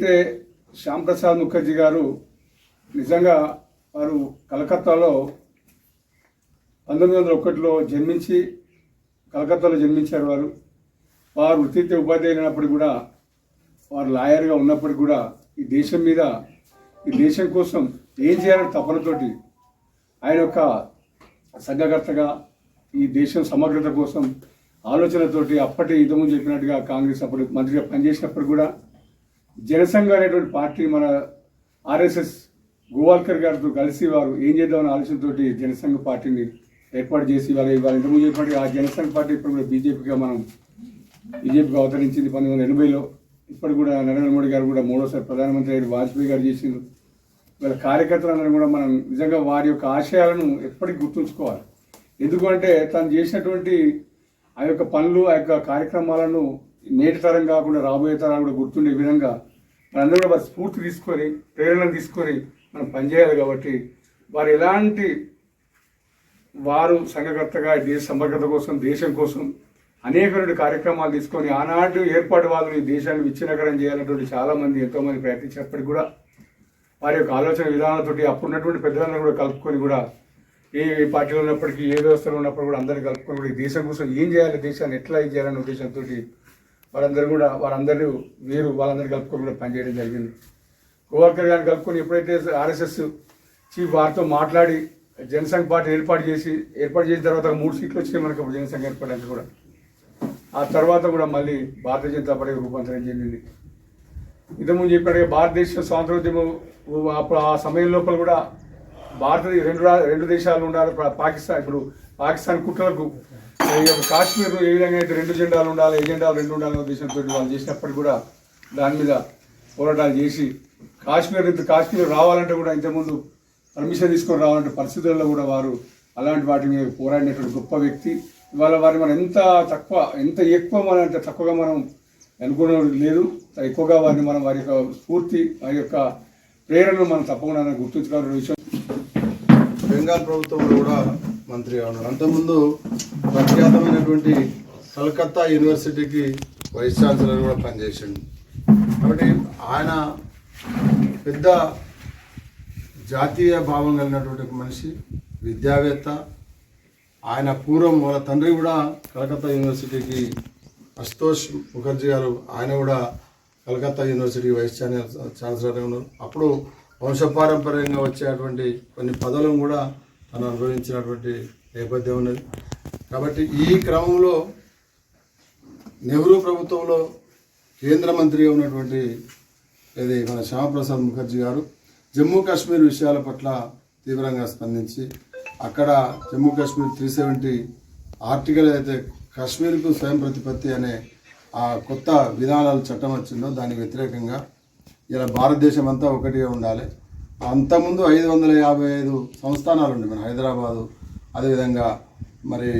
అయితే శ్యాంప్రసాద్ ముఖర్జీ గారు నిజంగా వారు కలకత్తాలో పంతొమ్మిది వందల ఒకటిలో జన్మించి కలకత్తాలో జన్మించారు వారు. వారు వృత్తిత్య ఉపాధ్యాయులైనప్పుడు కూడా వారు లాయర్గా ఉన్నప్పటికీ కూడా ఈ దేశం మీద ఈ దేశం కోసం ఏం చేయాలని తపనతోటి ఆయన యొక్క సంఘకర్తగా ఈ దేశం సమగ్రత కోసం ఆలోచనతోటి అప్పటి ఇంతకుముందు చెప్పినట్టుగా కాంగ్రెస్ అప్పుడు మంత్రిగా పనిచేసినప్పుడు కూడా జనసంఘ అనేటువంటి పార్టీ మన ఆర్ఎస్ఎస్ గోవాల్కర్ గారితో కలిసి వారు ఏం చేద్దామనే ఆలోచనతో జనసంఘ పార్టీని ఏర్పాటు చేసి వాళ్ళ ఇవాళ ఇంతకుముందు చెప్పినట్టు ఆ జనసంఘ పార్టీ ఇప్పుడు కూడా బీజేపీగా మనం బీజేపీకి అవతరించింది పంతొమ్మిది వందల ఎనభైలో. ఇప్పుడు కూడా నరేంద్ర మోడీ గారు కూడా మూడోసారి ప్రధానమంత్రి అయిన వాజ్పేయి గారు చేసిండ్రు. వీళ్ళ కార్యకర్తలందరూ కూడా మనం నిజంగా వారి యొక్క ఆశయాలను ఎప్పటికీ గుర్తుంచుకోవాలి. ఎందుకంటే తను చేసినటువంటి ఆ యొక్క పనులు ఆ యొక్క కార్యక్రమాలను నేటి తరం కాకుండా రాబోయే తరాలు కూడా గుర్తుండే విధంగా మనందరూ కూడా వారి స్ఫూర్తి తీసుకొని ప్రేరణ తీసుకొని మనం పనిచేయాలి కాబట్టి వారు ఎలాంటి వారు సంఘకర్తగా దేశ సమగ్రత కోసం దేశం కోసం అనేకమైన కార్యక్రమాలు తీసుకొని ఆనాడు ఏర్పాటు వాళ్ళు ఈ దేశాన్ని విచ్ఛిన్నకరం చేయాలన్నటువంటి చాలామంది ఎంతోమంది ప్రయత్నించినప్పటికీ కూడా వారి యొక్క ఆలోచన విధానాలతోటి అప్పుడున్నటువంటి పెద్దలందరూ కూడా కలుపుకొని కూడా ఏ పార్టీలో ఉన్నప్పటికీ ఏ వ్యవస్థలో ఉన్నప్పుడు కూడా అందరినీ కలుపుకొని కూడా ఈ దేశం కోసం ఏం చేయాలి దేశాన్ని ఎట్లా ఏం చేయాలనే ఉద్దేశంతో వారందరూ కూడా వారందరూ వీరు వాళ్ళందరూ కలుపుకొని కూడా పనిచేయడం జరిగింది. గోవర్కర్ గారిని కలుపుకొని ఎప్పుడైతే ఆర్ఎస్ఎస్ చీఫ్ వారితో మాట్లాడి జనసంఘ్ పార్టీ ఏర్పాటు చేసి ఏర్పాటు చేసిన తర్వాత మూడు సీట్లు వచ్చినాయి మనకు అప్పుడు జనసంఘ ఏర్పడడానికి కూడా. ఆ తర్వాత కూడా మళ్ళీ భారతీయ జనతా పార్టీ రూపాంతరం చెందింది. ఇంతకుముందు చెప్పినట్టుగా భారతదేశ స్వాతంత్రోద్యమం అప్పుడు ఆ సమయం లోపల కూడా భారత రెండు రెండు దేశాలు ఉండాలి పాకిస్తాన్ ఇప్పుడు పాకిస్తాన్ కుట్రలకు ఈ యొక్క కాశ్మీర్ ఏ విధంగా అయితే రెండు జెండాలు ఉండాలి ఏ జెండాలు రెండు ఉండాలనే ఉద్దేశంతో వాళ్ళు చేసినప్పటికీ కూడా దాని మీద పోరాటాలు చేసి కాశ్మీర్ కాశ్మీర్ రావాలంటే కూడా ఇంతకుముందు పర్మిషన్ తీసుకొని రావాలంటే పరిస్థితుల్లో కూడా వారు అలాంటి వాటి మీద పోరాడినటువంటి గొప్ప వ్యక్తి. ఇవాళ వారిని మనం ఎంత తక్కువ ఎంత ఎక్కువ మనం అంటే తక్కువగా మనం అనుకునేది లేదు. ఎక్కువగా వారిని మనం వారి యొక్క స్ఫూర్తి వారి యొక్క ప్రేరణను మనం తప్పకుండా గుర్తుంచుకోవాలనే విషయం. బెంగాల్ ప్రభుత్వంలో కూడా మంత్రిగా ఉన్నారు. అంతకుముందు ప్రఖ్యాతమైనటువంటి కలకత్తా యూనివర్సిటీకి వైస్ ఛాన్సలర్ కూడా పనిచేసిండు. కాబట్టి ఆయన పెద్ద జాతీయ భావం కలిగినటువంటి ఒక మనిషి విద్యావేత్త. ఆయన పూర్వం వాళ్ళ తండ్రి కూడా కలకత్తా యూనివర్సిటీకి అశుతోష్ ముఖర్జీ గారు ఆయన కూడా కలకత్తా యూనివర్సిటీ వైస్ ఛాన్సలర్ ఛాన్సలర్గా ఉన్నారు. అప్పుడు వంశపారంపర్యంగా వచ్చేటువంటి కొన్ని పదవులను కూడా తను అనుభవించినటువంటి నేపథ్యం ఉన్నది. కాబట్టి ఈ క్రమంలో నెహ్రూ ప్రభుత్వంలో కేంద్ర మంత్రిగా ఉన్నటువంటి ఇది మన శ్యామప్రసాద్ ముఖర్జీ గారు జమ్మూ కాశ్మీర్ విషయాల పట్ల తీవ్రంగా స్పందించి అక్కడ Jammu Kashmir three seventy article అయితే కాశ్మీర్కు స్వయం ప్రతిపత్తి అనే ఆ కొత్త విధానాలు చట్టం వచ్చిందో దానికి వ్యతిరేకంగా ఇలా భారతదేశం అంతా ఒకటిగా ఉండాలి. అంతకుముందు ఐదు వందల యాభై ఐదు సంస్థానాలు ఉండే మన హైదరాబాదు అదేవిధంగా మరి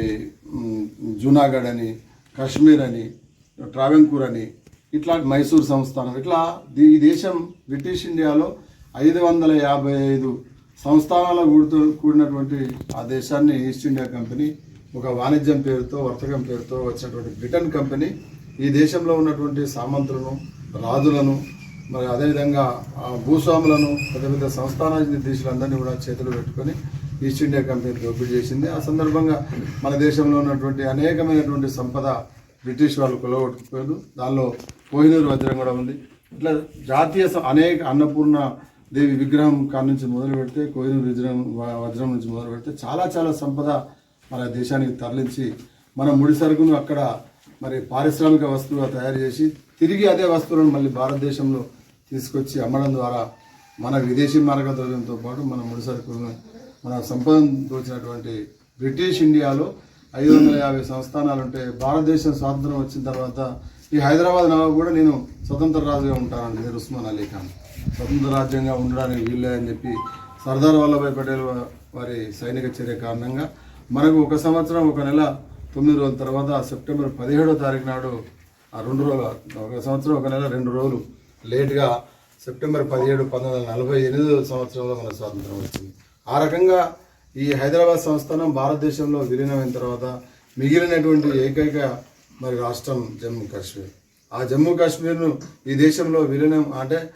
జూనాగఢ్ అని కాశ్మీర్ అని ట్రావెంకూర్ అని ఇట్లా మైసూర్ సంస్థానం ఇట్లా దీ- ఈ దేశం బ్రిటిష్ ఇండియాలో ఐదు వందల యాభై ఐదు సంస్థానాల కూడుతూ కూడినటువంటి ఆ దేశాన్ని ఈస్ట్ ఇండియా కంపెనీ ఒక వాణిజ్యం పేరుతో వర్తకం పేరుతో వచ్చినటువంటి బ్రిటన్ కంపెనీ ఈ దేశంలో ఉన్నటువంటి సామంతులను రాజులను మరి అదేవిధంగా ఆ భూస్వాములను పెద్ద పెద్ద సంస్థానాధీశులందరినీ కూడా చేతులు పెట్టుకొని ఈస్ట్ ఇండియా కంపెనీ దోపిడీ చేసింది. ఆ సందర్భంగా మన దేశంలో ఉన్నటువంటి అనేకమైనటువంటి సంపద బ్రిటిష్ వాళ్ళు కొలగొట్టుకుపోయారు. దానిలో కోహినూరు వజ్రం కూడా ఉంది. ఇట్లా జాతీయ అనేక అన్నపూర్ణ దేవి విగ్రహం కాడ నుంచి మొదలు పెడితే కోహినూరు వజ్రం వజ్రం నుంచి మొదలు పెడితే చాలా చాలా సంపద మన దేశానికి తరలించి మన ముడి సరుకును అక్కడ మరి పారిశ్రామిక వస్తువుగా తయారు చేసి తిరిగి అదే వస్తువులను మళ్ళీ భారతదేశంలో తీసుకొచ్చి అమ్మడం ద్వారా మన విదేశీ మార్గద్రవ్యంతో పాటు మన ముడి సరుకులను మన సంపదను దోచినటువంటి బ్రిటిష్ ఇండియాలో ఐదు వందల యాభై సంస్థానాలు ఉంటే భారతదేశం స్వాతంత్రం వచ్చిన తర్వాత ఈ హైదరాబాద్ నవాబు కూడా నేను స్వతంత్ర రాజుగా ఉంటానండి నేను ఉస్మాన్ అలీ ఖాన్. స్వతంత్ర రాజ్యంగా ఉండడానికి వీళ్ళే అని చెప్పి సర్దార్ వల్లభాయ్ పటేల్ వారి సైనిక చర్య కారణంగా మనకు ఒక సంవత్సరం ఒక నెల తొమ్మిది రోజుల తర్వాత సెప్టెంబర్ పదిహేడో తారీఖు నాడు ఆ రెండు రోజులు ఒక సంవత్సరం ఒక నెల రెండు రోజులు లేట్గా సెప్టెంబర్ పదిహేడు పంతొమ్మిది వందల నలభై ఎనిమిదో సంవత్సరంలో మన స్వాతంత్రం వచ్చింది. ఆ రకంగా ఈ హైదరాబాద్ సంస్థానం భారతదేశంలో విలీనమైన తర్వాత మిగిలినటువంటి ఏకైక మరి రాష్ట్రం జమ్మూ కాశ్మీర్. ఆ జమ్మూ కాశ్మీర్ను ఈ దేశంలో విలీనం అంటే